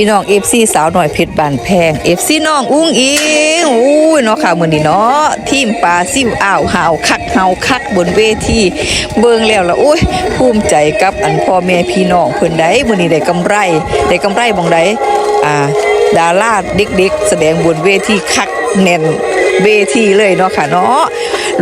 พี่น้องเอฟซีสาวหน่อยเพชรบานแพงเอฟซีน้องอุ้งอิงอุ้ยเนาะค่ะมือนี้เนาะทีมปลาซิวอ้าวหาวคักเฮาคักบนเวทีเบิ่งแล้วละโอ้ยภูมิใจกับอันพ่อแม่พี่น้องเพิ่นได้มือนี้ได้กำไรได้กำไรบ่งใดอ่าดาราเด็กๆ แสดงบนเวทีคักแน่นเวทีเลยเนาะค่ะเนาะ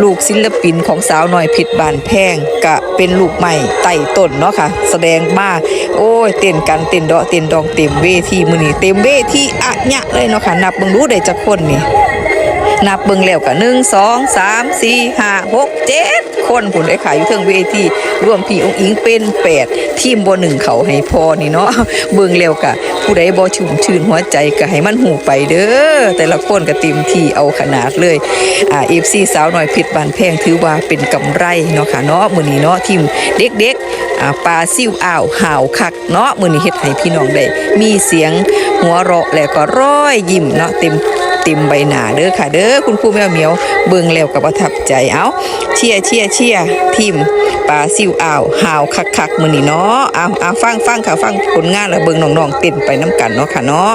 ลูกศิลปินของสาวน้อยเพชรบานแพงกะเป็นลูกใหม่ไต่ต้นเนาะค่ะ แสดงมาโอ้ยเต้นกันเต้นเดาะเต้นดองเต็มเวทีมือนี่เต็มเวทีอะยะเลยเนาะค่ะนับบังรู้ได้จักคนนี่ นับเบิ่งแล้วก็หนึ่งสองสามสี่ห้าหกเจ็ดคนผุนไอ้ขายอยู่เทิงเวทีรวมพี่องค์อิงเป็นแปดทีมบ่หนึ่งเขาให้พอนี่เนาะเบิ่งแล้วก็ผู้ใดบ่ชุ่มชื่นหัวใจก็ให้มันหูไปเด้อแต่ละคนก็เต็มที่เอาขนาดเลยอ่า FC สาวน้อยเพชรบานแพงถือว่าเป็นกำไรเนาะค่ะเนาะมื้อนี้เนาะทีมเด็กๆอ่าปลาซิ่วอ้าวห่าวคักเนาะมื้อนี้เฮ็ดให้พี่น้องได้มีเสียงหัวเราะแล้วก็ร้อยยิ้มเนาะเต็ม เต็มใบหน้าเด้อค่ะ เด้อคุณครูแมวเหมียวเบิ่งแล้วก็ประทับใจเอาเชียเชียเชียทีมปลาซิวอ่าวหาวคักๆมื้อนี่เนาะเอาเอาฟังฟังค่ะฟังผลงานแล้วเบิ่งน้องๆเต็มไปน้ำกันเนาะค่ะเนาะ